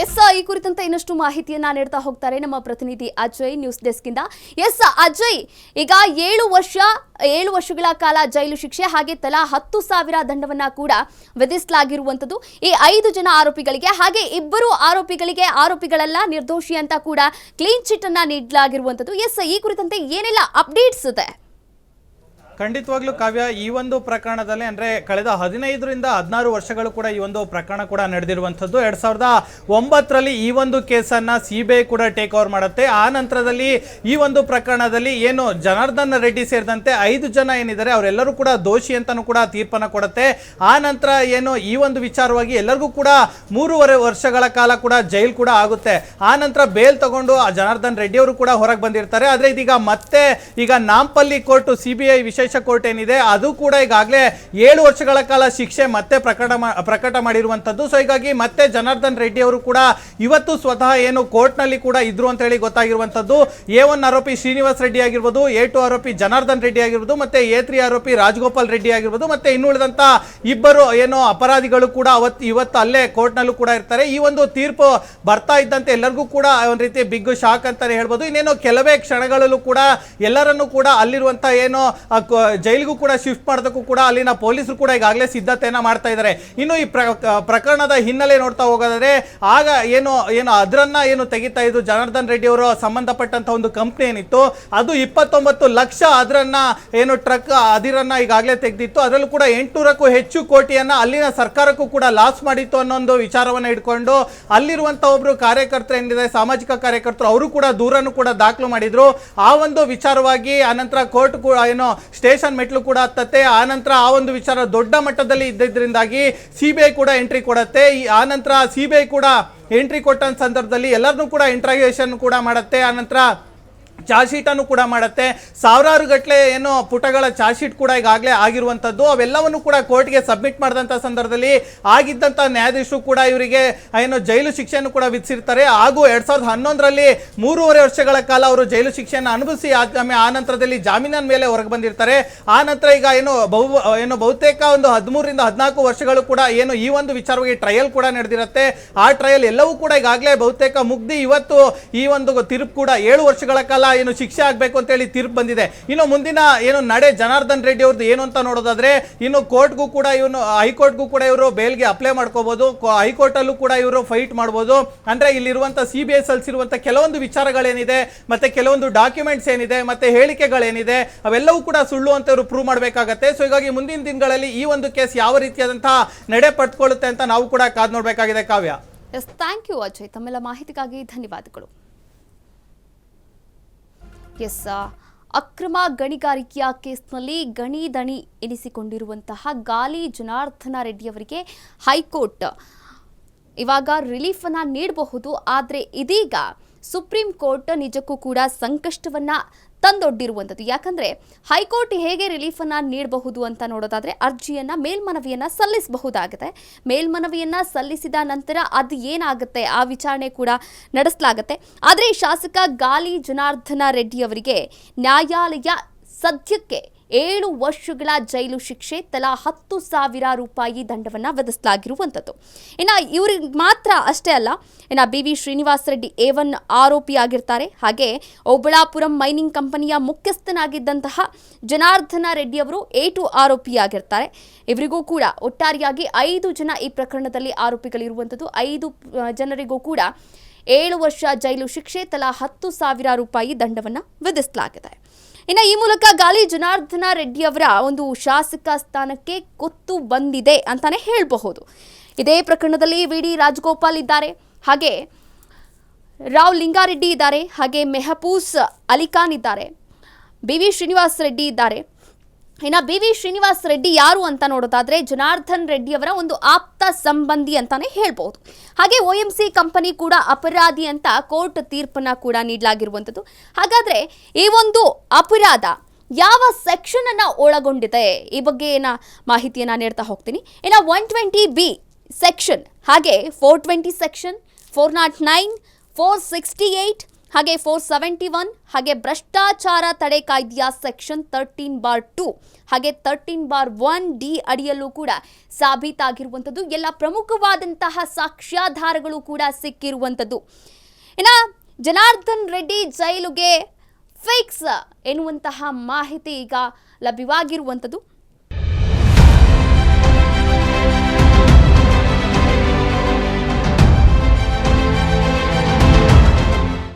S, ಈ ಕುರಿತಂತೆ ಇನ್ನಷ್ಟು ಮಾಹಿತಿಯನ್ನ ನೀಡ್ತಾ ಹೋಗ್ತಾರೆ ನಮ್ಮ ಪ್ರತಿನಿಧಿ ಅಜಯ್ ನ್ಯೂಸ್ ಡೆಸ್ಕ್ ಇಂದ ಎಸ್, ಅಜಯ್, ಈಗ ಏಳು ವರ್ಷ, ಏಳು ವರ್ಷಗಳ ಕಾಲ ಜೈಲು ಶಿಕ್ಷೆ, ಹಾಗೆ ತಲಾ ಹತ್ತು ಸಾವಿರ ದಂಡವನ್ನ ಕೂಡ ವಿಧಿಸಲಾಗಿರುವಂತದ್ದು ಈ ಐದು ಜನ ಆರೋಪಿಗಳಿಗೆ, ಹಾಗೆ ಇಬ್ಬರು ಆರೋಪಿಗಳಿಗೆ ಆರೋಪಿಗಳೆಲ್ಲ, ನಿರ್ದೋಷಿ ಅಂತ ಕೂಡ ಕ್ಲೀನ್ ಚಿಟ್ ಅನ್ನ ನೀಡಲಾಗಿರುವಂತದ್ದು ಎಸ್, ಈ ಕುರಿತಂತೆ ಏನೆಲ್ಲ ಅಪ್ಡೇಟ್ಸ್ ಇದೆ? ಖಂಡಿತವಾಗ್ಲೂ ಕಾವ್ಯ, ಈ ಒಂದು ಪ್ರಕರಣದಲ್ಲಿ ಅಂದ್ರೆ ಕಳೆದ ಹದಿನೈದರಿಂದ ಹದಿನಾರು ವರ್ಷಗಳು ಕೂಡ ಈ ಒಂದು ಪ್ರಕರಣ ಕೂಡ ನಡೆದಿರುವಂಥದ್ದು. ಎರಡ್ ಸಾವಿರದ ಒಂಬತ್ತರಲ್ಲಿ ಈ ಒಂದು ಕೇಸನ್ನ ಸಿಬಿಐ ಕೂಡ ಟೇಕ್ ಓವರ್ ಮಾಡುತ್ತೆ. ಆ ನಂತರದಲ್ಲಿ ಈ ಒಂದು ಪ್ರಕರಣದಲ್ಲಿ ಏನು ಜನಾರ್ದನ್ ರೆಡ್ಡಿ ಸೇರಿದಂತೆ ಐದು ಜನ ಏನಿದ್ದಾರೆ, ಅವರೆಲ್ಲರೂ ಕೂಡ ದೋಷಿ ಅಂತಾನು ಕೂಡ ತೀರ್ಪನ್ನ ಕೊಡುತ್ತೆ. ಆ ನಂತರ ಏನು ಈ ಒಂದು ವಿಚಾರವಾಗಿ ಎಲ್ಲರಿಗೂ ಕೂಡ ಮೂರುವರೆ ವರ್ಷಗಳ ಕಾಲ ಕೂಡ ಜೈಲ್ ಕೂಡ ಆಗುತ್ತೆ. ಆ ನಂತರ ಬೇಲ್ ತಗೊಂಡು ಆ ಜನಾರ್ದನ್ ರೆಡ್ಡಿ ಅವರು ಕೂಡ ಹೊರಗೆ ಬಂದಿರ್ತಾರೆ. ಆದರೆ ಇದೀಗ ಮತ್ತೆ ಈಗ ನಾಂಪಲ್ಲಿ ಕೋರ್ಟ್ ಸಿಬಿಐ ವಿಶೇಷ ವಿಶೇಷ ಕೋರ್ಟ್ ಏನಿದೆ, ಅದು ಕೂಡ ಈಗಾಗಲೇ ಏಳು ವರ್ಷಗಳ ಕಾಲ ಶಿಕ್ಷೆ ಮತ್ತೆ ಪ್ರಕಟ ಪ್ರಕಟ ಮಾಡಿರುವಂಥದ್ದು. ಸೊ ಹೀಗಾಗಿ ಮತ್ತೆ ಜನಾರ್ದನ್ ರೆಡ್ಡಿ ಅವರು ಕೂಡ ಇವತ್ತು ಸ್ವತಃ ಏನು ಕೋರ್ಟ್ನಲ್ಲಿ ಕೂಡ ಇದ್ರು ಅಂತ ಹೇಳಿ ಗೊತ್ತಾಗಿರುವಂಥದ್ದು. ಎ ಒನ್ ಆರೋಪಿ ಶ್ರೀನಿವಾಸ್ ರೆಡ್ಡಿ ಆಗಿರ್ಬೋದು, ಎ ಟು ಆರೋಪಿ ಜನಾರ್ದನ್ ರೆಡ್ಡಿ ಆಗಿರ್ಬೋದು, ಮತ್ತೆ ಎ ತ್ರೀ ಆರೋಪಿ ರಾಜಗೋಪಾಲ್ ರೆಡ್ಡಿ ಆಗಿರ್ಬೋದು, ಮತ್ತೆ ಇನ್ನುಳಿದಂತ ಇಬ್ಬರು ಏನು ಅಪರಾಧಿಗಳು ಕೂಡ ಅವತ್ತು ಇವತ್ತು ಅಲ್ಲೇ ಕೋರ್ಟ್ನಲ್ಲೂ ಕೂಡ ಇರ್ತಾರೆ. ಈ ಒಂದು ತೀರ್ಪು ಬರ್ತಾ ಇದ್ದಂತೆ ಎಲ್ಲರಿಗೂ ಕೂಡ ಒಂದು ರೀತಿ ಬಿಗ್ ಶಾಕ್ ಅಂತಾನೆ ಹೇಳ್ಬೋದು. ಇನ್ನೇನು ಕೆಲವೇ ಕ್ಷಣಗಳಲ್ಲೂ ಕೂಡ ಎಲ್ಲರನ್ನೂ ಕೂಡ ಅಲ್ಲಿರುವಂಥ ಏನು ಜೈಲಿಗೂ ಕೂಡ ಶಿಫ್ಟ್ ಮಾಡೋದಕ್ಕೂ ಕೂಡ ಅಲ್ಲಿನ ಪೊಲೀಸರು ಕೂಡ ಈಗಾಗಲೇ ಸಿದ್ಧತೆಯನ್ನು ಮಾಡ್ತಾ ಇದ್ದಾರೆ. ಇನ್ನು ಈ ಪ್ರಕರಣದ ಹಿನ್ನೆಲೆ ನೋಡ್ತಾ ಹೋಗೋದಾದ್ರೆ, ಆಗ ಏನು ಏನು ಅದರನ್ನ ಏನು ತೆಗಿತಾ ಇದ್ದು ಜನಾರ್ದನ್ ರೆಡ್ಡಿ ಅವರು ಸಂಬಂಧಪಟ್ಟಂತ ಒಂದು ಕಂಪ್ನಿ ಏನಿತ್ತು, ಅದು ಇಪ್ಪತ್ತೊಂಬತ್ತು ಲಕ್ಷ ಅದರನ್ನ ಏನು ಟ್ರಕ್, ಅದಿರನ್ನ ಈಗಾಗಲೇ ತೆಗೆದಿತ್ತು. ಅದರಲ್ಲೂ ಕೂಡ ಎಂಟುನೂರಕ್ಕೂ ಹೆಚ್ಚು ಕೋಟಿಯನ್ನ ಅಲ್ಲಿನ ಸರ್ಕಾರಕ್ಕೂ ಕೂಡ ಲಾಸ್ ಮಾಡಿತ್ತು ಅನ್ನೋ ಒಂದು ವಿಚಾರವನ್ನ ಇಟ್ಕೊಂಡು, ಅಲ್ಲಿರುವಂತ ಒಬ್ರು ಕಾರ್ಯಕರ್ತರು ಏನಿದೆ, ಸಾಮಾಜಿಕ ಕಾರ್ಯಕರ್ತರು, ಅವರು ಕೂಡ ದೂರನ್ನು ಕೂಡ ದಾಖಲು ಮಾಡಿದ್ರು. ಆ ಒಂದು ವಿಚಾರವಾಗಿ ಆನಂತರ ಕೋರ್ಟ್ ಕೂಡ ಏನು ಸ್ಟೇಷನ್ ಮೆಟ್ಲು ಕೂಡ ಹತ್ತತ್ತೆ. ಆನಂತರ ಆ ಒಂದು ವಿಚಾರ ದೊಡ್ಡ ಮಟ್ಟದಲ್ಲಿ ಇದ್ದಿದ್ದರಿಂದಾಗಿ ಸಿ ಬಿ ಐ ಕೂಡ ಎಂಟ್ರಿ ಕೊಡತ್ತೆ. ಈ ಆನಂತರ ಸಿ ಬಿ ಐ ಕೂಡ ಎಂಟ್ರಿ ಕೊಟ್ಟ ಸಂದರ್ಭದಲ್ಲಿ ಎಲ್ಲರನ್ನೂ ಕೂಡ ಇಂಟ್ರಾಗೇಷನ್ ಕೂಡ ಮಾಡುತ್ತೆ. ಆನಂತರ ಚಾರ್ಜ್ ಶೀಟನ್ನು ಕೂಡ ಮಾಡುತ್ತೆ. ಸಾವಿರಾರು ಗಟ್ಟಲೆ ಏನು ಪುಟಗಳ ಚಾರ್ಜ್ ಶೀಟ್ ಕೂಡ ಈಗಾಗಲೇ ಆಗಿರುವಂಥದ್ದು. ಅವೆಲ್ಲವನ್ನು ಕೂಡ ಕೋರ್ಟ್ಗೆ ಸಬ್ಮಿಟ್ ಮಾಡಿದಂಥ ಸಂದರ್ಭದಲ್ಲಿ ಆಗಿದ್ದಂಥ ನ್ಯಾಯಾಧೀಶರು ಕೂಡ ಇವರಿಗೆ ಏನು ಜೈಲು ಶಿಕ್ಷೆಯನ್ನು ಕೂಡ ವಿಧಿಸಿರ್ತಾರೆ. ಹಾಗೂ ಎರಡ್ ಸಾವಿರದ ಹನ್ನೊಂದರಲ್ಲಿ ಮೂರುವರೆ ವರ್ಷಗಳ ಕಾಲ ಅವರು ಜೈಲು ಶಿಕ್ಷೆಯನ್ನು ಅನುಭವಿಸಿ ಆದಮೇಲೆ ಆ ನಂತರದಲ್ಲಿ ಜಾಮೀನಿನ ಮೇಲೆ ಹೊರಗೆ ಬಂದಿರ್ತಾರೆ. ಆ ನಂತರ ಈಗ ಏನು ಬಹು, ಏನು ಬಹುತೇಕ ಒಂದು ಹದಿಮೂರರಿಂದ ಹದಿನಾಲ್ಕು ವರ್ಷಗಳು ಕೂಡ ಏನು ಈ ಒಂದು ವಿಚಾರವಾಗಿ ಟ್ರಯಲ್ ಕೂಡ ನಡೆದಿರುತ್ತೆ. ಆ ಟ್ರಯಲ್ ಎಲ್ಲವೂ ಕೂಡ ಈಗಾಗಲೇ ಬಹುತೇಕ ಮುಗ್ದಿ ಇವತ್ತು ಈ ಒಂದು ತಿರುಪು ಕೂಡ ಏಳು ವರ್ಷಗಳ ಕಾಲ ಏನು ಶಿಕ್ಷೆ ಆಗಬೇಕು ಅಂತ ಹೇಳಿ ತೀರ್ಪು ಬಂದಿದೆ. ಇನ್ನು ಮುಂದಿನ ಏನು ನಡೆ ಜನಾರ್ದನ್ ರೆಡ್ಡಿ ಅವ್ರದ್ದು ಏನು ಅಂತ ನೋಡೋದಾದ್ರೆ, ಇನ್ನು ಕೋರ್ಟ್ಗೂ ಕೂಡ ಇವನು, ಹೈಕೋರ್ಟ್ಗೂ ಕೂಡ ಇವರು ಬೇಲ್ಗೆ ಅಪ್ಲೈ ಮಾಡ್ಕೋಬಹುದು ಹೈಕೋರ್ಟಲ್ಲೂ ಕೂಡ ಇವರು ಫೈಟ್ ಮಾಡ್ಬೋದು. ಅಂದ್ರೆ ಇಲ್ಲಿರುವಂತ ಸಿ ಬಿ ಐ ಸಲ್ಲಿಸಿರುವಂತ ಕೆಲವೊಂದು ವಿಚಾರಗಳೇನಿದೆ, ಮತ್ತೆ ಕೆಲವೊಂದು ಡಾಕ್ಯುಮೆಂಟ್ಸ್ ಏನಿದೆ, ಮತ್ತೆ ಹೇಳಿಕೆಗಳೇನಿದೆ, ಅವೆಲ್ಲವೂ ಕೂಡ ಸುಳ್ಳು ಅಂತ ಇವರು ಪ್ರೂವ್ ಮಾಡಬೇಕಾಗತ್ತೆ. ಸೊ ಹೀಗಾಗಿ ಮುಂದಿನ ದಿನಗಳಲ್ಲಿ ಈ ಒಂದು ಕೇಸ್ ಯಾವ ರೀತಿಯಾದಂತಹ ನಡೆ ಪಡ್ಕೊಳ್ಳುತ್ತೆ ಅಂತ ನಾವು ಕೂಡ ಕಾದ್ ನೋಡಬೇಕಾಗಿದೆ Kavya. Yes thank you Ajay ತಮ್ಮೆಲ್ಲ ಮಾಹಿತಿಗಾಗಿ ಧನ್ಯವಾದಗಳು. ಎಸ್ ಅಕ್ರಮ ಗಣಿಗಾರಿಕೆಯ ಕೇಸ್ನಲ್ಲಿ ಗಣಿ ದಣಿ ಎನಿಸಿಕೊಂಡಿರುವಂತಹ ಗಾಲಿ ಜನಾರ್ದನ ರೆಡ್ಡಿ ಅವರಿಗೆ ಹೈಕೋರ್ಟ್ ಇವಾಗ ರಿಲೀಫ್ ಅನ್ನ ನೀಡಬಹುದು, ಆದರೆ ಇದೀಗ ಸುಪ್ರೀಂ ಕೋರ್ಟ್ ನಿಜಕ್ಕೂ ಕೂಡ ಸಂಕಷ್ಟವನ್ನ ತಂದೊಡ್ಡಿರುವಂಥದ್ದು. ಯಾಕಂದ್ರೆ ಹೈಕೋರ್ಟ್ ಹೇಗೆ ರಿಲೀಫ್ ಅನ್ನ ನೀಡಬಹುದು ಅಂತ ನೋಡೋದಾದ್ರೆ ಅರ್ಜಿಯನ್ನ ಮೇಲ್ಮನವಿಯನ್ನ ಸಲ್ಲಿಸಬಹುದಾಗಿದೆ. ಮೇಲ್ಮನವಿಯನ್ನ ಸಲ್ಲಿಸಿದ ನಂತರ ಅದು ಏನಾಗುತ್ತೆ ಆ ವಿಚಾರಣೆ ಕೂಡ ನಡೆಸಲಾಗುತ್ತೆ. ಆದರೆ ಶಾಸಕ ಗಾಲಿ ಜನಾರ್ದನ ರೆಡ್ಡಿ ಅವರಿಗೆ ನ್ಯಾಯಾಲಯ ಸದ್ಯಕ್ಕೆ ಏಳು ವರ್ಷಗಳ ಜೈಲು ಶಿಕ್ಷೆ, ತಲಾ ಹತ್ತು ಸಾವಿರ ರೂಪಾಯಿ ದಂಡವನ್ನು ವಿಧಿಸಲಾಗಿರುವಂಥದ್ದು. ಇನ್ನು ಇವ್ರಿಗೆ ಮಾತ್ರ ಅಷ್ಟೇ ಅಲ್ಲ, ಇನ್ನು B V Srinivas Reddy A one ಆರೋಪಿ ಆಗಿರ್ತಾರೆ. ಹಾಗೆ ಓಬಳಾಪುರಂ ಮೈನಿಂಗ್ ಕಂಪನಿಯ ಮುಖ್ಯಸ್ಥನಾಗಿದ್ದಂತಹ ಜನಾರ್ದನ ರೆಡ್ಡಿ ಅವರು ಎ ಟು ಆರೋಪಿಯಾಗಿರ್ತಾರೆ ಇವರಿಗೂ ಕೂಡ ಒಟ್ಟಾರೆಯಾಗಿ ಐದು ಜನ ಈ ಪ್ರಕರಣದಲ್ಲಿ ಆರೋಪಿಗಳಿರುವಂಥದ್ದು. ಐದು ಜನರಿಗೂ ಕೂಡ ಏಳು ವರ್ಷ ಜೈಲು ಶಿಕ್ಷೆ, ತಲಾ ಹತ್ತು ಸಾವಿರ ರೂಪಾಯಿ ದಂಡವನ್ನು ವಿಧಿಸಲಾಗಿದೆ. ಇನ್ನು ಈ ಮೂಲಕ ಗಾಲಿ ಜನಾರ್ದನ ರೆಡ್ಡಿ ಅವರ ಒಂದು ಶಾಸಕ ಸ್ಥಾನಕ್ಕೆ ಕೊತ್ತು ಬಂದಿದೆ ಅಂತಾನೆ ಹೇಳಬಹುದು. ಇದೇ ಪ್ರಕರಣದಲ್ಲಿ ವಿ ಡಿ ರಾಜಗೋಪಾಲ್ ಇದ್ದಾರೆ. ಹಾಗೆ ರಾವ್ ಲಿಂಗಾರೆಡ್ಡಿ ಇದ್ದಾರೆ. ಹಾಗೆ ಮೆಹಪೂಸ್ ಅಲಿಖಾನ್ ಇದ್ದಾರೆ. ಬಿ ವಿ ಶ್ರೀನಿವಾಸ್ ರೆಡ್ಡಿ ಇದ್ದಾರೆ. ಇನ್ನು ಬಿ ವಿ ಶ್ರೀನಿವಾಸ್ ರೆಡ್ಡಿ ಯಾರು ಅಂತ ನೋಡೋದಾದ್ರೆ ಜನಾರ್ದನ್ ರೆಡ್ಡಿ ಅವರ ಒಂದು ಆಪ್ತ ಸಂಬಂಧಿ ಅಂತಾನೆ ಹೇಳ್ಬಹುದು ಹಾಗೆ ಒ ಎಂ ಸಿ ಕಂಪನಿ ಕೂಡ ಅಪರಾಧಿ ಅಂತ ಕೋರ್ಟ್ ತೀರ್ಪನ್ನ ಕೂಡ ನೀಡಲಾಗಿರುವಂಥದ್ದು. ಹಾಗಾದ್ರೆ ಈ ಒಂದು ಅಪರಾಧ ಯಾವ ಸೆಕ್ಷನ್ ಅನ್ನ ಒಳಗೊಂಡಿದೆ? ಈ ಬಗ್ಗೆ ಏನ ಮಾಹಿತಿಯನ್ನ ನೀಡ್ತಾ ಹೋಗ್ತೀನಿ. ಇನ್ನು ಒನ್ ಟ್ವೆಂಟಿ ಬಿ ಸೆಕ್ಷನ್ ಹಾಗೆ four twenty section, four naught nine, four sixty eight ಹಾಗೆ ಫೋರ್ ಸೆವೆಂಟಿ ಒನ್ ಹಾಗೆ ಭ್ರಷ್ಟಾಚಾರ ತಡೆ ಕಾಯ್ದೆಯ ಸೆಕ್ಷನ್ ತರ್ಟೀನ್ ಬಾರ್ ಟು ಹಾಗೆ ತರ್ಟೀನ್ ಬಾರ್ ಒನ್ ಡಿ ಅಡಿಯಲ್ಲೂ ಕೂಡ ಸಾಬೀತಾಗಿರುವಂಥದ್ದು. ಎಲ್ಲ ಪ್ರಮುಖವಾದಂತಹ ಸಾಕ್ಷ್ಯಾಧಾರಗಳು ಕೂಡ ಸಿಕ್ಕಿರುವಂಥದ್ದು. ಇನ್ನು ಜನಾರ್ದನ್ ರೆಡ್ಡಿ ಜೈಲುಗೆ ಫಿಕ್ಸ್ ಎನ್ನುವಂತಹ ಮಾಹಿತಿ ಈಗ ಲಭ್ಯವಾಗಿರುವಂಥದ್ದು.